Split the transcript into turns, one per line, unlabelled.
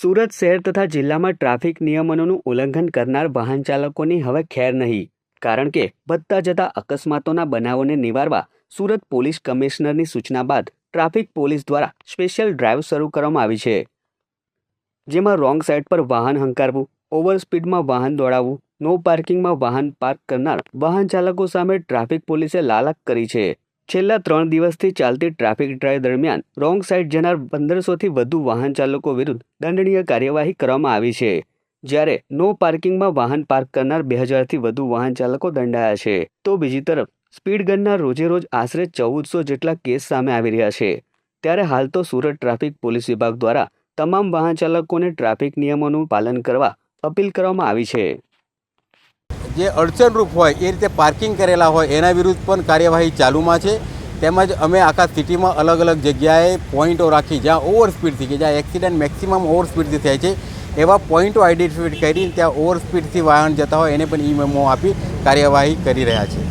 સુરત શહેર તથા જિલ્લામાં ટ્રાફિક નિયમનોનું ઉલ્લંઘન કરનાર વાહન ચાલકોની હવે ખેર નહીં, કારણ કે વધતા જતા અકસ્માતોના બનાવોને નિવારવા સુરત પોલીસ કમિશનરની સૂચના બાદ ટ્રાફિક પોલીસ દ્વારા સ્પેશિયલ ડ્રાઈવ શરૂ કરવામાં આવી છે. જેમાં રોંગ સાઈડ પર વાહન હંકારવું, ઓવર સ્પીડમાં વાહન દોડાવવું, નો પાર્કિંગમાં વાહન પાર્ક કરનાર વાહન ચાલકો સામે ટ્રાફિક પોલીસે લાલક કરી છે. છેલ્લા ત્રણ દિવસથી ચાલતી ટ્રાફિક ડ્રાઈવ દરમિયાન રોંગ સાઇડ જનાર પંદરસોથી વધુ વાહન ચાલકો વિરુદ્ધ દંડનીય કાર્યવાહી કરવામાં આવી છે, જ્યારે નો પાર્કિંગમાં વાહન પાર્ક કરનાર બે હજારથી વધુ વાહન ચાલકો દંડાયા છે. તો બીજી તરફ, સ્પીડ ગનના રોજે રોજ આશરે ચૌદસો જેટલા કેસ સામે આવી રહ્યા છે. ત્યારે હાલ તો સુરત ટ્રાફિક પોલીસ વિભાગ દ્વારા તમામ વાહન ચાલકોને ટ્રાફિક નિયમોનું પાલન કરવા અપીલ કરવામાં આવી છે.
જે અડચણરૂપ હોય એ રીતે પાર્કિંગ કરેલા હોય એના વિરુદ્ધ પણ કાર્યવાહી ચાલુમાં છે. તેમજ અમે આખા સિટીમાં અલગ અલગ જગ્યાએ પોઈન્ટો રાખી, જ્યાં ઓવર સ્પીડથી કે જ્યાં એક્સિડન્ટ મેક્સિમમ ઓવર સ્પીડથી થાય છે, એવા પોઈન્ટો આઈડેન્ટિફાઈડ કરી ત્યાં ઓવર સ્પીડથી વાહન જતા હોય, એને પણ ઈ મેમો આપી કાર્યવાહી કરી રહ્યા છે.